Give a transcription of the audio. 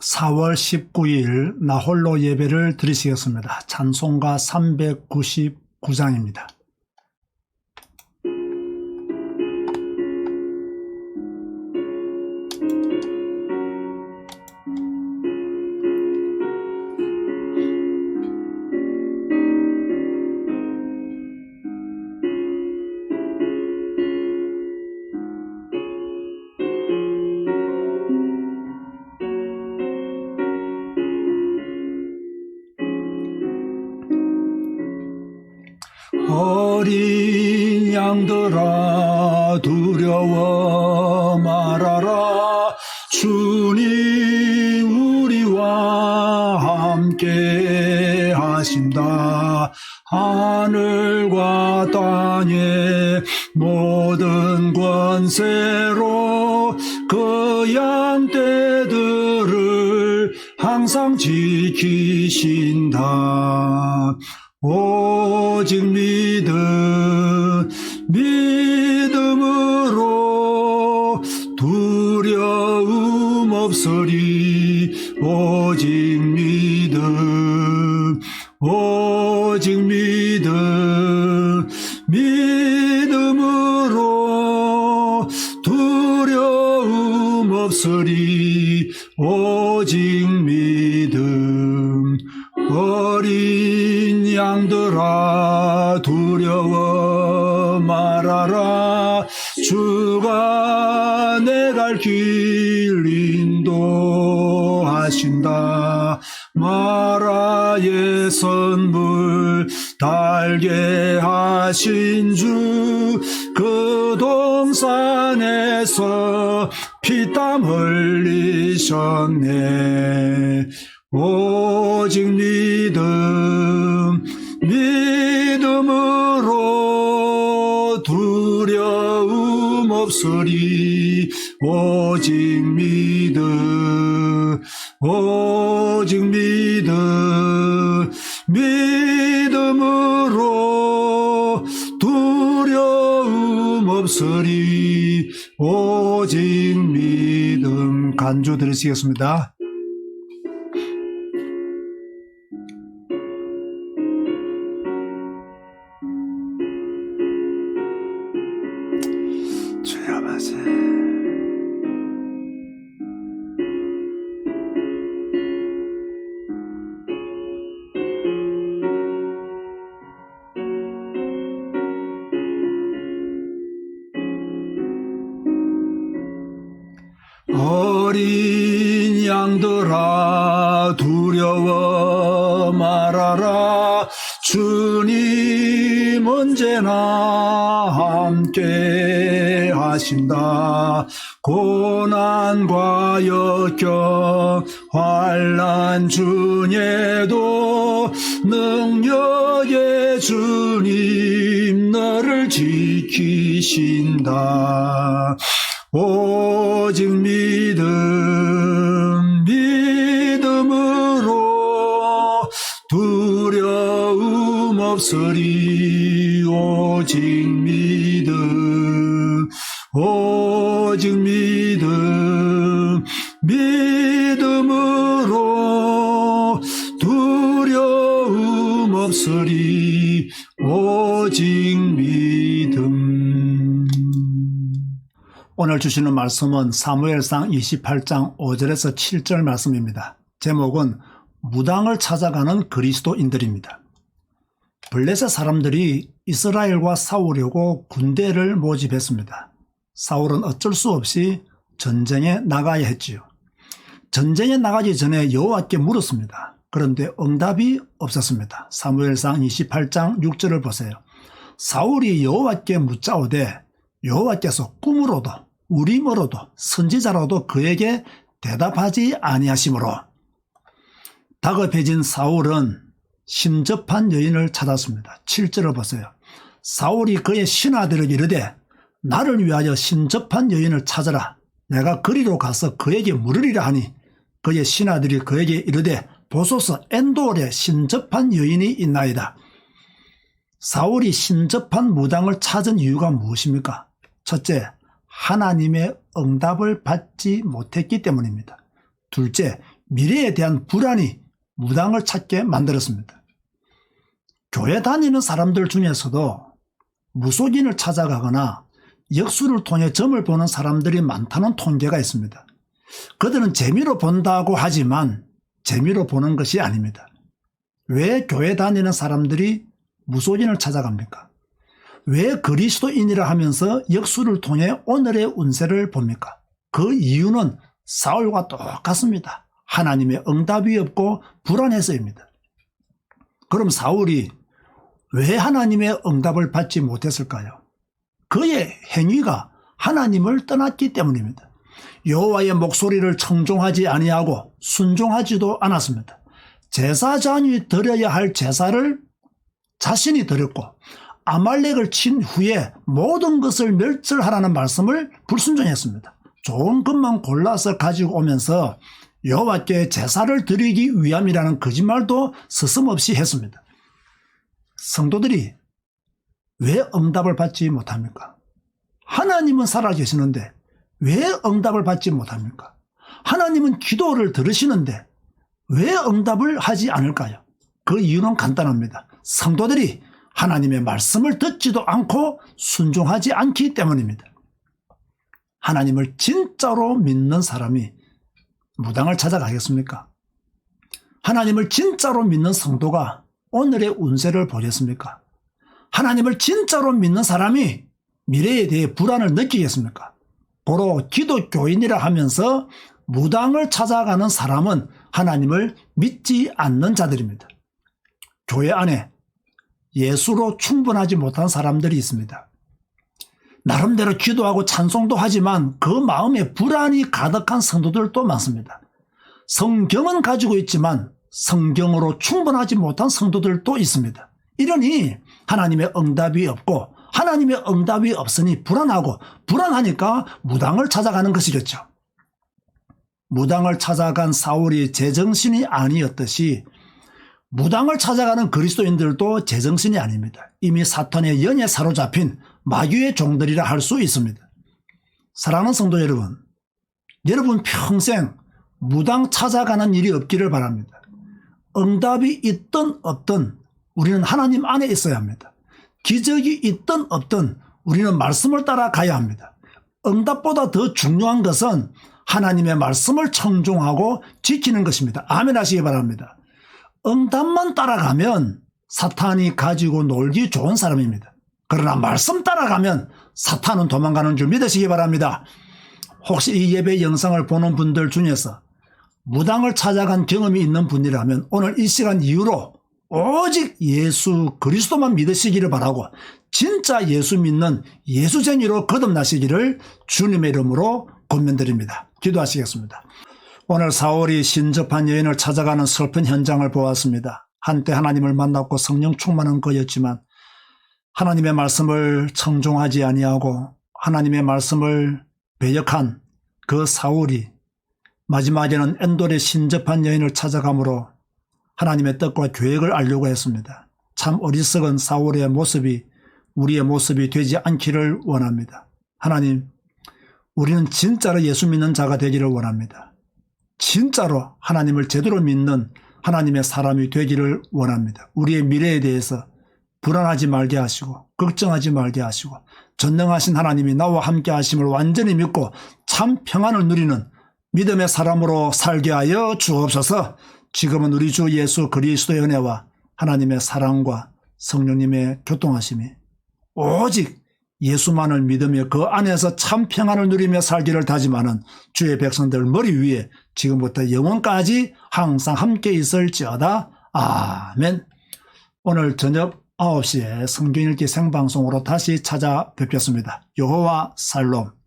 4월 19일 나홀로 예배를 드리시겠습니다. 찬송가 399장입니다. 어린 양들아 두려워 말아라. 주님 우리와 함께 하신다. 하늘과 땅의 모든 권세로 그 양떼들을 항상 지키신다. 오 직 믿음, 믿음으로 두려움 없으리. 오직 믿음, 오직 믿음, 믿음으로 두려움 없으리. 오직 믿음, 양들아 두려워 말아라. 주가 내 갈 길 인도하신다. 마라의 선물 달게 하신 주 그 동산에서 피땀 흘리셨네. 오직 믿음, 믿음으로 두려움 없으리. 오직 믿음, 오직 믿음, 믿음으로 두려움 없으리. 오직 믿음. 간주 들으시겠습니다. 어린 양들아 두려워 말아라. 주님 언제나 함께 하신다. 고난과 역경 환란 중에도 능력의 주님 너를 지키신다. 오직 믿음, 믿음으로 두려움 없으리. 오직 믿음, 없으리. 오직 믿음. 오늘 주시는 말씀은 사무엘상 28장 5절에서 7절 말씀입니다. 제목은 무당을 찾아가는 그리스도인들입니다. 블레셋 사람들이 이스라엘과 싸우려고 군대를 모집했습니다. 사울은 어쩔 수 없이 전쟁에 나가야 했지요. 전쟁에 나가기 전에 여호와께 물었습니다. 그런데 응답이 없었습니다. 사무엘상 28장 6절을 보세요. 사울이 여호와께 묻자오되 여호와께서 꿈으로도 우림으로도 선지자로도 그에게 대답하지 아니하시므로 다급해진 사울은 심접한 여인을 찾았습니다. 7절을 보세요. 사울이 그의 신하들에게 이르되 나를 위하여 심접한 여인을 찾아라. 내가 그리로 가서 그에게 물으리라 하니 그의 신하들이 그에게 이르되 보소서 엔돌에 신접한 여인이 있나이다. 사울이 신접한 무당을 찾은 이유가 무엇입니까? 첫째, 하나님의 응답을 받지 못했기 때문입니다. 둘째, 미래에 대한 불안이 무당을 찾게 만들었습니다. 교회 다니는 사람들 중에서도 무속인을 찾아가거나 역수를 통해 점을 보는 사람들이 많다는 통계가 있습니다. 그들은 재미로 본다고 하지만 재미로 보는 것이 아닙니다. 왜 교회 다니는 사람들이 무속인을 찾아갑니까? 왜 그리스도인이라 하면서 역수를 통해 오늘의 운세를 봅니까? 그 이유는 사울과 똑같습니다. 하나님의 응답이 없고 불안해서입니다. 그럼 사울이 왜 하나님의 응답을 받지 못했을까요? 그의 행위가 하나님을 떠났기 때문입니다. 여호와의 목소리를 청종하지 아니하고 순종하지도 않았습니다. 제사장이 드려야 할 제사를 자신이 드렸고 아말렉을 친 후에 모든 것을 멸절하라는 말씀을 불순종했습니다. 좋은 것만 골라서 가지고 오면서 여호와께 제사를 드리기 위함이라는 거짓말도 스스없이 했습니다. 성도들이 왜 응답을 받지 못합니까? 하나님은 살아계시는데 왜 응답을 받지 못합니까? 하나님은 기도를 들으시는데 왜 응답을 하지 않을까요? 그 이유는 간단합니다. 성도들이 하나님의 말씀을 듣지도 않고 순종하지 않기 때문입니다. 하나님을 진짜로 믿는 사람이 무당을 찾아가겠습니까? 하나님을 진짜로 믿는 성도가 오늘의 운세를 보겠습니까? 하나님을 진짜로 믿는 사람이 미래에 대해 불안을 느끼겠습니까? 고로 기독교인이라 하면서 무당을 찾아가는 사람은 하나님을 믿지 않는 자들입니다. 교회 안에 예수로 충분하지 못한 사람들이 있습니다. 나름대로 기도하고 찬송도 하지만 그 마음에 불안이 가득한 성도들도 많습니다. 성경은 가지고 있지만 성경으로 충분하지 못한 성도들도 있습니다. 이러니 하나님의 응답이 없고 하나님의 응답이 없으니 불안하고 불안하니까 무당을 찾아가는 것이겠죠. 무당을 찾아간 사울이 제정신이 아니었듯이 무당을 찾아가는 그리스도인들도 제정신이 아닙니다. 이미 사탄의 연에 사로잡힌 마귀의 종들이라 할 수 있습니다. 사랑하는 성도 여러분, 여러분 평생 무당 찾아가는 일이 없기를 바랍니다. 응답이 있든 없든 우리는 하나님 안에 있어야 합니다. 기적이 있든 없든 우리는 말씀을 따라 가야 합니다. 응답보다 더 중요한 것은 하나님의 말씀을 청종하고 지키는 것입니다. 아멘 하시기 바랍니다. 응답만 따라가면 사탄이 가지고 놀기 좋은 사람입니다. 그러나 말씀 따라가면 사탄은 도망가는 줄 믿으시기 바랍니다. 혹시 이 예배 영상을 보는 분들 중에서 무당을 찾아간 경험이 있는 분이라면 오늘 이 시간 이후로 오직 예수 그리스도만 믿으시기를 바라고 진짜 예수 믿는 예수쟁이로 거듭나시기를 주님의 이름으로 권면드립니다. 기도하시겠습니다. 오늘 사월이 신접한 여인을 찾아가는 슬픈 현장을 보았습니다. 한때 하나님을 만났고 성령 충만한 거였지만 하나님의 말씀을 청종하지 아니하고 하나님의 말씀을 배역한 그 사울이 마지막에는 엔돌의 신접한 여인을 찾아가므로 하나님의 뜻과 계획을 알려고 했습니다. 참 어리석은 사울의 모습이 우리의 모습이 되지 않기를 원합니다. 하나님, 우리는 진짜로 예수 믿는 자가 되기를 원합니다. 진짜로 하나님을 제대로 믿는 하나님의 사람이 되기를 원합니다. 우리의 미래에 대해서 불안하지 말게 하시고 걱정하지 말게 하시고 전능하신 하나님이 나와 함께 하심을 완전히 믿고 참 평안을 누리는 믿음의 사람으로 살게 하여 주옵소서 지금은 우리 주 예수 그리스도의 은혜와 하나님의 사랑과 성령님의 교통하심이 오직 예수만을 믿으며 그 안에서 참 평안을 누리며 살기를 다짐하는 주의 백성들 머리 위에 지금부터 영원까지 항상 함께 있을지어다. 아멘. 오늘 저녁 9시에 성경 읽기 생방송으로 다시 찾아뵙겠습니다. 여호와 살롬.